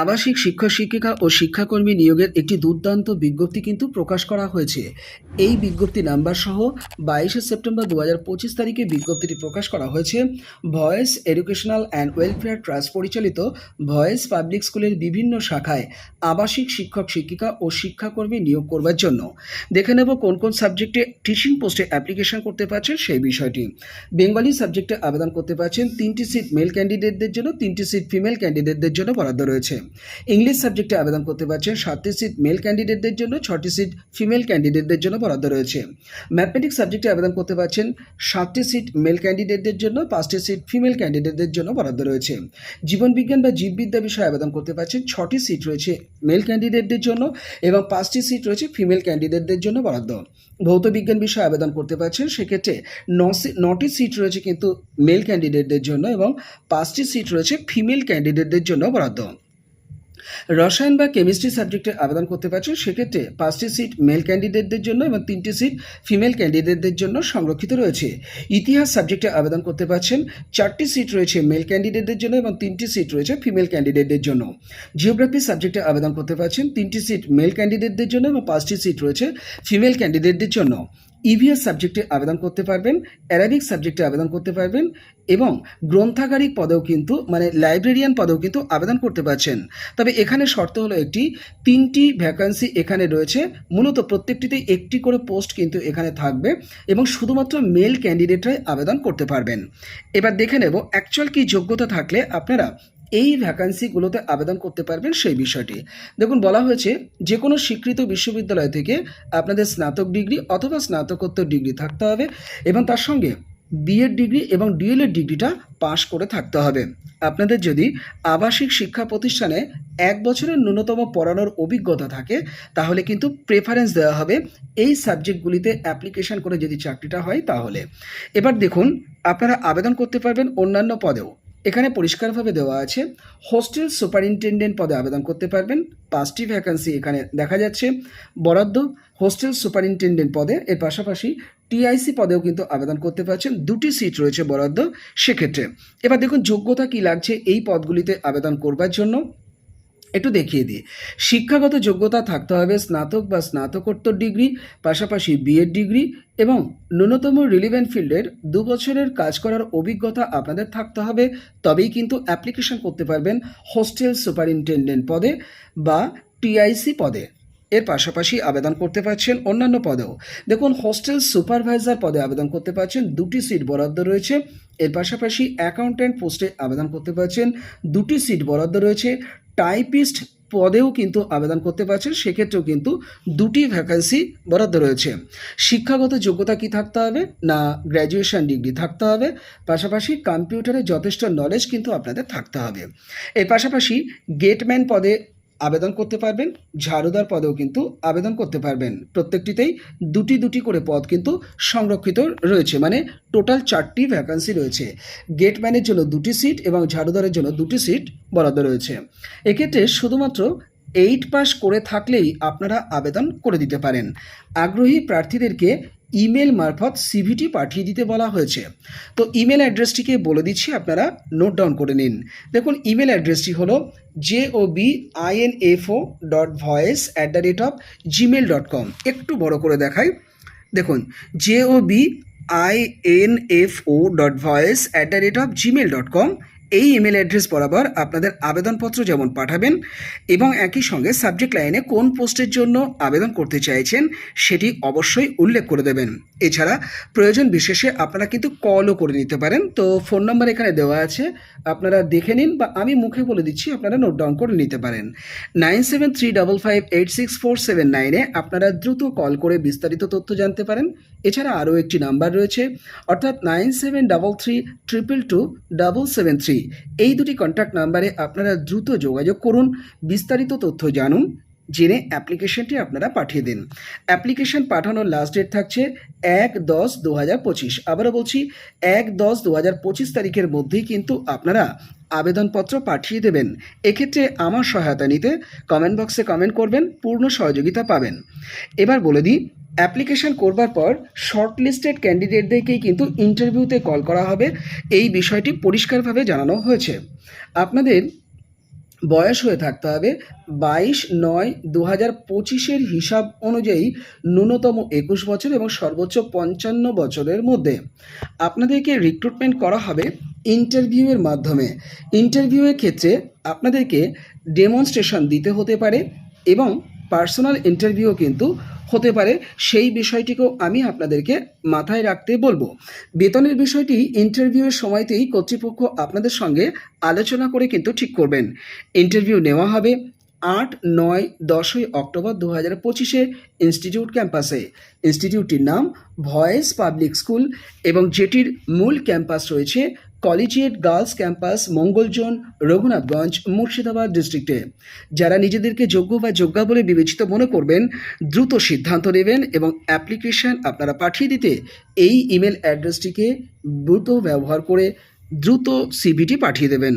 আবাসিক শিক্ষক শিক্ষিকা ও শিক্ষাকর্মী নিয়োগের একটি দুর্দান্ত বিজ্ঞপ্তি কিন্তু প্রকাশ করা হয়েছে। এই বিজ্ঞপ্তি নাম্বার সহ বাইশে সেপ্টেম্বর দু হাজার পঁচিশ তারিখে বিজ্ঞপ্তিটি প্রকাশ করা হয়েছে। Voice Educational and Welfare Trust পরিচালিত ভয়েস পাবলিক স্কুলের বিভিন্ন শাখায় আবাসিক শিক্ষক শিক্ষিকা ও শিক্ষাকর্মী নিয়োগ করবার জন্য। দেখে নেব কোন কোন সাবজেক্টে টিচিং পোস্টে অ্যাপ্লিকেশন করতে পারছেন সেই বিষয়টি। বেঙ্গলি সাবজেক্টে আবেদন করতে পারছেন তিনটি সিট মেল ক্যান্ডিডেটদের জন্য, তিনটি সিট ফিমেল ক্যান্ডিডেটদের জন্য বরাদ্দ রয়েছে। ইংলিশ সাবজেক্টে আবেদন করতে পারছেন সাতটি সিট মেল ক্যান্ডিডেটদের জন্য, ছটি সিট ফিমেল ক্যান্ডিডেটদের জন্য বরাদ্দ রয়েছে। ম্যাথমেটিক্স সাবজেক্টে আবেদন করতে পারছেন সাতটি সিট মেল ক্যান্ডিডেটদের জন্য, পাঁচটি সিট ফিমেল ক্যান্ডিডেটদের জন্য বরাদ্দ রয়েছে। জীবনবিজ্ঞান বা জীববিদ্যা বিষয়ে আবেদন করতে পারছেন ছটি সিট রয়েছে মেল ক্যান্ডিডেটদের জন্য এবং পাঁচটি সিট রয়েছে ফিমেল ক্যান্ডিডেটদের জন্য বরাদ্দ। ভৌত বিজ্ঞান বিষয়ে আবেদন করতে পারছেন সেক্ষেত্রে নটি সিট রয়েছে কিন্তু মেল ক্যান্ডিডেটদের জন্য এবং পাঁচটি সিট রয়েছে ফিমেল ক্যান্ডিডেটদের জন্য বরাদ্দ। রসায়ন বা কেমিস্ট্রি সাবজেক্টে আবেদন করতে পারছেন, সেক্ষেত্রে পাঁচটি সিট মেল ক্যান্ডিডেটদের জন্য এবং তিনটি সিট ফিমেল ক্যান্ডিডেটদের জন্য সংরক্ষিত রয়েছে। ইতিহাস সাবজেক্টে আবেদন করতে পারছেন, চারটি সিট রয়েছে মেল ক্যান্ডিডেটদের জন্য এবং তিনটি সিট রয়েছে ফিমেল ক্যান্ডিডেটদের জন্য। জিওগ্রাফি সাবজেক্টে আবেদন করতে পারছেন, তিনটি সিট মেল ক্যান্ডিডেটদের জন্য এবং পাঁচটি সিট রয়েছে ফিমেল ক্যান্ডিডেটদের জন্য। ইভিএস সাবজেক্টে আবেদন করতে পারবেন অ্যারাবিক সাবজেক্টে আবেদন করতে পারবেন এবং গ্রন্থাগারিক পদেও কিন্তু মানে লাইব্রেরিয়ান পদেও কিন্তু আবেদন করতে পারছেন। তবে এখানে শর্ত হলো একটি, তিনটি ভ্যাকান্সি এখানে রয়েছে। মূলত প্রত্যেকটিতে একটি করে পোস্ট কিন্তু এখানে থাকবে এবং শুধুমাত্র মেল ক্যান্ডিডেটরাই আবেদন করতে পারবেন। এবার দেখে নেব অ্যাকচুয়াল কি যোগ্যতা থাকলে আপনারা এই ভ্যাকান্সিগুলোতে আবেদন করতে পারবেন সেই বিষয়টি। দেখুন, বলা হয়েছে যে কোনো স্বীকৃত বিশ্ববিদ্যালয় থেকে আপনাদের স্নাতক ডিগ্রি অথবা স্নাতকোত্তর ডিগ্রি থাকতে হবে এবং তার সঙ্গে বিএড ডিগ্রি এবং ডিএলএড ডিগ্রিটা পাশ করে থাকতে হবে। আপনাদের যদি আবাসিক শিক্ষা প্রতিষ্ঠানে এক বছরের ন্যূনতম পড়ানোর অভিজ্ঞতা থাকে, তাহলে কিন্তু প্রেফারেন্স দেওয়া হবে এই সাবজেক্টগুলিতে অ্যাপ্লিকেশন করে যদি চাকরিটা হয় তাহলে। এবার দেখুন, আপনারা আবেদন করতে পারবেন অন্যান্য পদেও। এখানে পরিষ্কারভাবে দেওয়া আছে হোস্টেল সুপারিনটেন্ডেন্ট পদে আবেদন করতে পারবেন পাঁচটি ভ্যাকান্সি এখানে দেখা যাচ্ছে, বরাদ্দ হোস্টেল সুপারিনটেন্ডেন্ট পদে, এর পাশাপাশি টিআইসি পদেও কিন্তু আবেদন করতে পারছেন, দুটি সিট রয়েছে বরাদ্দ, সেক্ষেত্রে। এবার দেখুন যোগ্যতা কি লাগছে এই পদগুলিতে আবেদন করবার জন্য। একটু দেখিয়ে দিই। শিক্ষাগত যোগ্যতা থাকতে হবে স্নাতক বা স্নাতকোত্তর ডিগ্রি, পাশাপাশি বিএড ডিগ্রি এবং ন্যূনতম রিলিভেন্ট ফিল্ডের দু বছরের কাজ করার অভিজ্ঞতা আপনাদের থাকতে হবে। তবেই কিন্তু অ্যাপ্লিকেশন করতে পারবেন হোস্টেল সুপারিনটেন্ডেন্ট পদে বা টিআইসি পদে। এর পাশাপাশি আবেদন করতে পারছেন অন্যান্য পদেও। দেখুন হোস্টেল সুপারভাইজার পদে আবেদন করতে পারছেন, দুটি সিট বরাদ্দ রয়েছে। এর পাশাপাশি অ্যাকাউন্ট্যান্ট পোস্টে আবেদন করতে পারছেন, দুটি সিট বরাদ্দ রয়েছে। টাইপিস্ট পদেও কিন্তু আবেদন করতে পারছেন, সেক্ষেত্রেও কিন্তু দুটি ভ্যাকান্সি বরাদ্দ রয়েছে। শিক্ষাগত যোগ্যতা কি থাকতে হবে না গ্র্যাজুয়েশন ডিগ্রি থাকতে হবে? পাশাপাশি কম্পিউটারে যথেষ্ট নলেজ কিন্তু আপনাদের থাকতে হবে। এর পাশাপাশি গেটম্যান পদে আবেদন করতে পারবেন। ঝাড়ুদার পদেও কিন্তু আবেদন করতে পারবেন। প্রত্যেকটিতেই দুটি দুটি করে পদ কিন্তু সংরক্ষিত রয়েছে। মানে টোটাল চারটি ভ্যাকান্সি রয়েছে। গেটম্যানের জন্য দুটি সিট এবং ঝাড়ুদারের জন্য দুটি সিট বরাদ্দ রয়েছে। এক্ষেত্রে শুধুমাত্র এইট পাস করে থাকলেই আপনারা আবেদন করে দিতে পারেন। আগ্রহী প্রার্থীদেরকে ইমেল মারফত সিভিটি পাঠিয়ে দিতে বলা হয়েছে। তো ইমেল অ্যাড্রেসটিকে বলে দিচ্ছি আপনারা, নোট ডাউন করে নিন। দেখুন, ইমেল অ্যাড্রেসটি হলো J O B INFO dot voice at the rate of Gmail dot com একটু বড় করে দেখাই। দেখুন J O F O dot voice at the rate of Gmail dot com এই ইমেল অ্যাড্রেস বরাবর আপনাদের আবেদনপত্র যেমন পাঠাবেন এবং একই সঙ্গে সাবজেক্ট লাইনে কোন পোস্টের জন্য আবেদন করতে চাইছেন সেটি অবশ্যই উল্লেখ করে দেবেন। এছাড়া প্রয়োজন বিশেষে আপনারা কিন্তু কলও করে নিতে পারেন। তো ফোন নম্বর এখানে দেওয়া আছে। আপনারা দেখে নিন বা আমি মুখে বলে দিচ্ছি, আপনারা নোট ডাউন করে নিতে পারেন। Nine seven three double five eight six four seven নাইনে আপনারা দ্রুত কল করে বিস্তারিত তথ্য জানতে পারেন। এছাড়া আরও একটি নাম্বার রয়েছে, অর্থাৎ nine seven double three triple two double seven three. এই দুটি কন্ট্যাক্ট নাম্বারে আপনারা দ্রুত যোগাযোগ করুন, বিস্তারিত তথ্য জানুন, জেনে অ্যাপ্লিকেশনটি আপনারা পাঠিয়ে দিন। অ্যাপ্লিকেশন পাঠানোর লাস্ট ডেট থাকছে এক দশ দু হাজার পঁচিশ। আবারও বলছি, এক দশ দু হাজার পঁচিশ তারিখের মধ্যেই কিন্তু আপনারা আবেদনপত্র পাঠিয়ে দেবেন। এক্ষেত্রে আমার সহায়তা নিতে কমেন্ট বক্সে কমেন্ট করবেন, পূর্ণ সহযোগিতা পাবেন। এবার বলে দিই অ্যাপ্লিকেশন করবার পর শর্ট লিস্টেড ক্যান্ডিডেটদেরকেই কিন্তু ইন্টারভিউতে কল করা হবে। এই বিষয়টি পরিষ্কারভাবে জানানো হয়েছে। আপনাদের বয়স হয়ে থাকতে হবে বাইশ নয় দু হাজার পঁচিশের হিসাব অনুযায়ী ন্যূনতম একুশ বছর এবং সর্বোচ্চ পঞ্চান্ন বছরের মধ্যে। আপনাদেরকে রিক্রুটমেন্ট করা হবে ইন্টারভিউয়ের মাধ্যমে। ইন্টারভিউয়ের ক্ষেত্রে আপনাদেরকে ডেমনস্ট্রেশন দিতে হতে পারে এবং পার্সোনাল ইন্টারভিউ কিন্তু হতে পারে। সেই বিষয়টিকেও আমি আপনাদেরকে মাথায় রাখতে বলব। বেতনের বিষয়টি ইন্টারভিউয়ের সময়তেই কর্তৃপক্ষ আপনাদের সঙ্গে আলোচনা করে কিন্তু ঠিক করবেন। ইন্টারভিউ নেওয়া হবে আট নয় দশই অক্টোবর দু হাজার পঁচিশে ইনস্টিটিউট ক্যাম্পাসে ইনস্টিটিউটটির নাম ভয়েস পাবলিক স্কুল এবং যেটির মূল ক্যাম্পাস রয়েছে collegiate girls campus, Mangaljan, Raghunathganj, Murshidabad ডিস্ট্রিক্টে। যারা নিজেদেরকে যোগ্য বা যোগ্যা বলে বিবেচিত মনে করবেন, দ্রুত সিদ্ধান্ত নেবেন এবং অ্যাপ্লিকেশন আপনারা পাঠিয়ে দিতে এই ইমেল অ্যাড্রেসটিকে দ্রুত ব্যবহার করে দ্রুত সিভিটি পাঠিয়ে দেবেন।